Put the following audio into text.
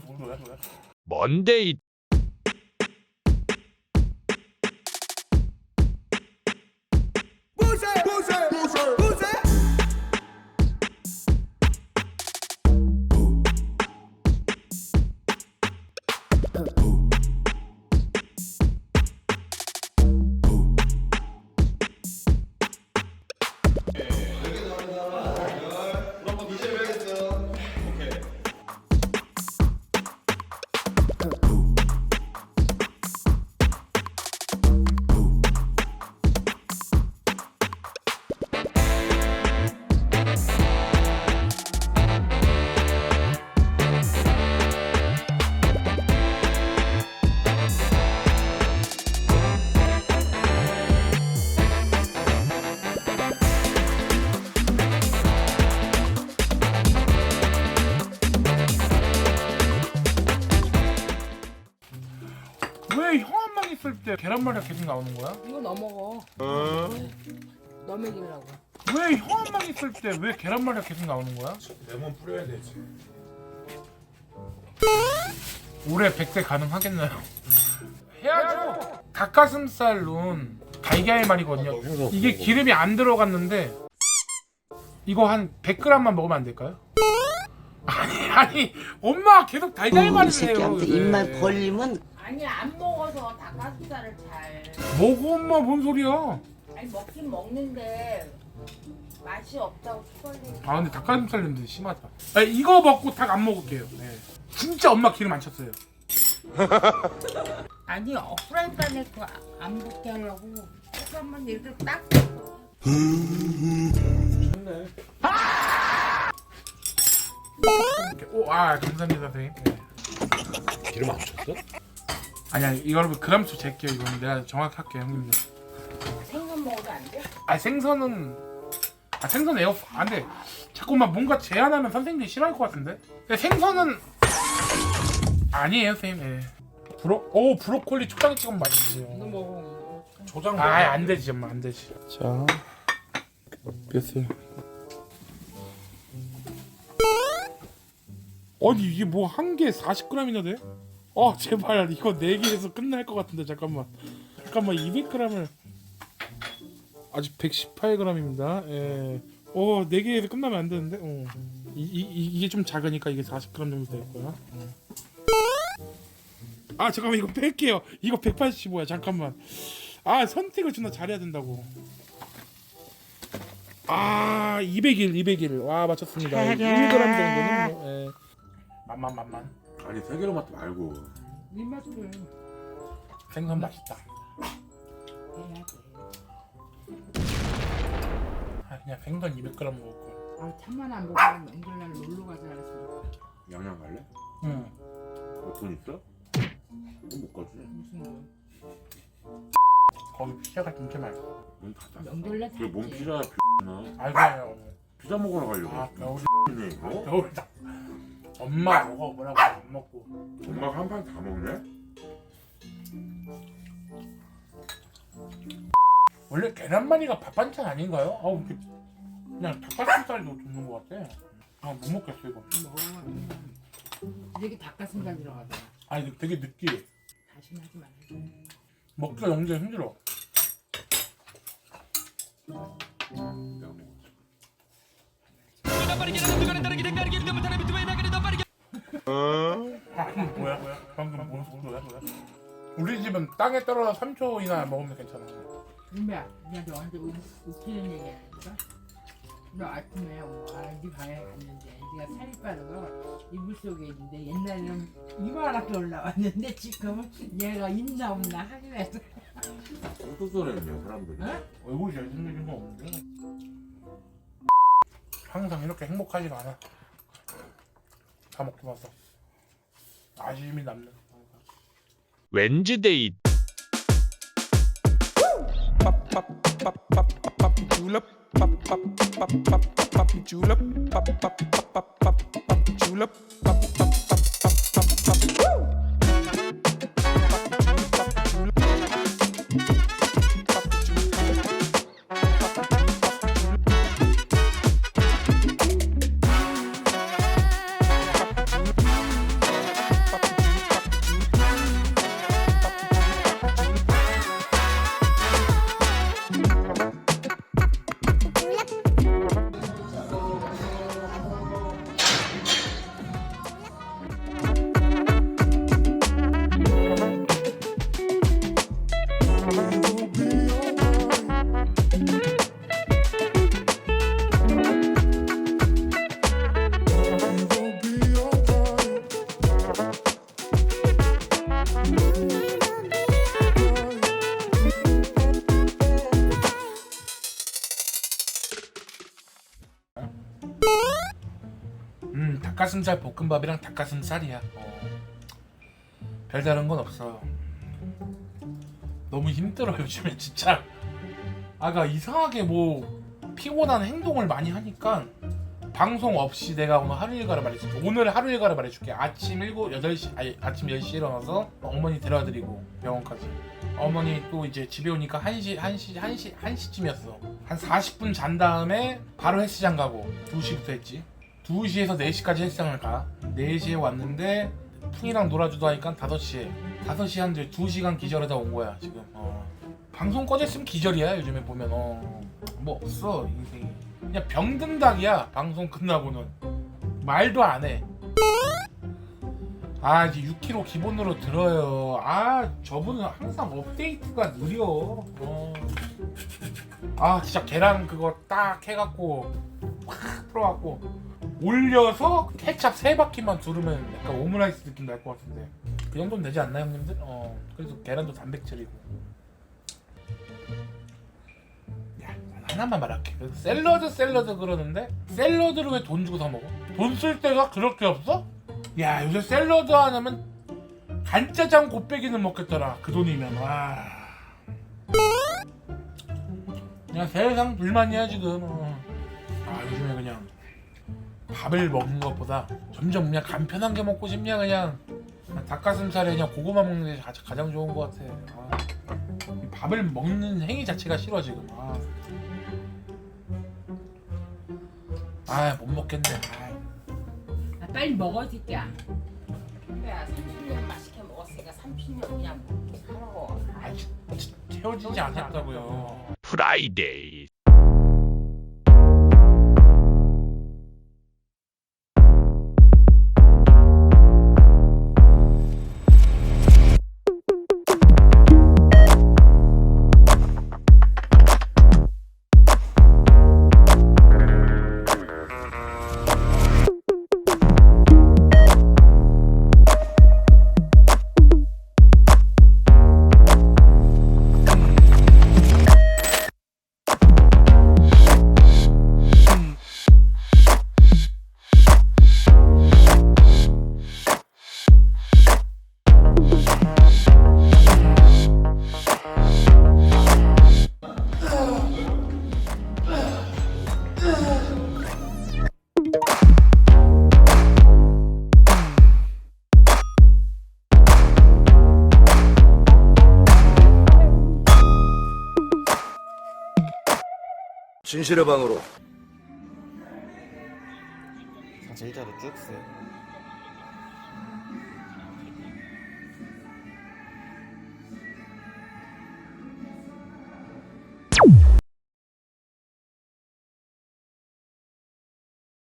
소리야? 뭔데 이 왜 형한방 있을 때 계란말이가 계속 나오는 거야? 이거 넘어가. 너 먹이려고. 왜 형한방 있을 때 왜 계란말이가 계속 나오는 거야? 레몬 뿌려야 되지. 올해 100세 가능하겠나요? 해야죠. 닭가슴살론 달걀 말이거든요. 이게 기름이 안 들어갔는데 이거 한 100g만 먹으면 안 될까요? 아니 아니 엄마 계속 이 달걀말을 해요. 새끼한테. 입만 벌리면 아니 안 먹어서 닭가슴살을 잘. 먹어 엄마 뭔 소리야? 아니 먹긴 먹는데 맛이 없다고 추벌리. 아 근데 닭가슴살 냄새 심하다. 아, 이거 먹고 닭 안 먹을게요. 네. 진짜 엄마 기름 안 쳤어요. 아니 어, 프라이팬에 그안 붙게 하려고 조금만 이렇게 딱. 이렇게. 오, 아 감사합니다 선생님. 네. 기름 안 쳤어? 아니 아니 이거 여러분 그람수 잴게요 이거는 내가 정확히 할게요 형님들. 생선 먹어도 안 돼? 아 생선은 아 생선 에어 안돼 자꾸만 뭔가 제안하면 선생님들이 싫어할 것 같은데 근데 생선은 아니에요 선생님 예. 브로 오 브로콜리 초장 찍으면 이거 맛있어요 먹어. 초장 아 안 되지 엄마 안 되지 자 됐어요 아니 이게 뭐 한 개 40g이나 돼? 아 제발 이거 4개에서 끝날 것 같은데 잠깐만 잠깐만 200g을 아직 118g입니다 예. 어 4개에서 끝나면 안 되는데 어. 이, 이, 이- 이게 좀 작으니까 이게 40g 정도 될 거야 어. 아 잠깐만 이거 뺄게요 이거 185야 잠깐만 아 선택을 존나 잘해야 된다고 아 201, 201. 와 맞췄습니다 1g 정도는 뭐 예. 만만 만만 아니 세 개로 맛도 말고. 입맛을 생선 맛있다 해야 돼. 아 그냥 생선 200g 먹을 거야 아 참만 안 먹고 명절 날 놀러 가자 그랬어. 양양 갈래? 응돈 있어? 그럼 못 가지. 무슨 뭐. 거기 피자가 진짜 맛있어. 명절날 그게 뭔 샀지. 피자야 X나. 알고요 피자 먹으러 가려고. 아 겨울 네 이거? 겨울이다 엄마 먹어 뭐라고 안 먹고 엄마가 한 판 다 먹네? 원래 계란말이가 밥 반찬 아닌가요? 아우 이렇게 그냥 닭가슴살도 줬는 것 같아 아 못 먹겠어 이거. 되게 닭가슴살 들어가더라. 아니 되게 느끼해 다시는 하지 말아줘. 먹기가 영장 힘들어 내가 먹었지. 아 뭐야 뭐야? 방금 뭔 소리야? 우리 집은 땅에 떨어져 3초이나 먹으면 괜찮아. 너한테 우- 웃기는 얘기 하니까 너 아침에 네 방에 갔는데 네가 살이 빠는 거 이불 속에 있는데 옛날에는 이만하게 올라왔는데 지금은 얘가 있나 없나 확인해서 똥소리네요 사람들이. 어? 얼굴이 잘생긴 건 없는데. 항상 이렇게 행복하지가 않아 다 먹고 나서 아쉬움이 남는 왠지데이 닭가슴살 볶음밥이랑 닭가슴살이야. 어. 별다른 건 없어. 너무 힘들어 요즘에 진짜. 아가 이상하게 뭐 피곤한 행동을 많이 하니까 방송 없이 내가 오늘 하루 일과를 말해줄게. 오늘 하루 일과를 말해줄게. 아침 7, 8시, 아니 아침 10시에 일어나서 어머니 데려드리고 병원까지. 어머니 또 이제 집에 오니까 1시, 1시, 1시, 1시쯤이었어. 한 40분 잔 다음에 바로 헬스장 가고 2시부터 했지. 2시에서 4시까지 헬스장을 가. 4시에 왔는데 풍이랑 놀아주다 하니까 5시에. 5시에 한 2시간 기절하다 온 거야 지금. 어. 방송 꺼졌으면 기절이야 요즘에 보면 어. 뭐 없어 인생이. 그냥 병든닭이야 방송 끝나고는. 말도 안 해. 아 이제 6kg 기본으로 들어요. 아 저분은 항상 업데이트가 느려. 어. 아 진짜 계란 그거 딱 해갖고 확 풀어갖고 올려서 케찹 세 바퀴만 두르면 약간 오므라이스 느낌 날 것 같은데 그 정도는 되지 않나 형님들? 어 그래도 계란도 단백질이고 야난 하나만 말할게 그래서 샐러드 샐러드 그러는데 샐러드를 왜 돈 주고 사 먹어? 돈 쓸 데가 그렇게 없어? 야 요새 샐러드 하나면 간짜장 곱빼기는 먹겠더라 그 돈이면 와 그냥 세상 불만이야 지금 어. 아 요즘에 그냥 밥을 먹는 것보다 점점 그냥 간편한 게 먹고 싶냐 그냥. 닭가슴살에 그냥 고구마 먹는 게 가- 가장 좋은 것 같아. 아, 이 밥을 먹는 행위 자체가 싫어 지금. 아못 먹겠네. 아. 아, 빨리 먹어 새끼야. 그래 30년 맛있게 먹었으니까 30년 그냥 살아. 아, 치- 치- 채워지지 않았다고요. 프라이데이 진실의 방으로 상체 일자로 쭉 세요.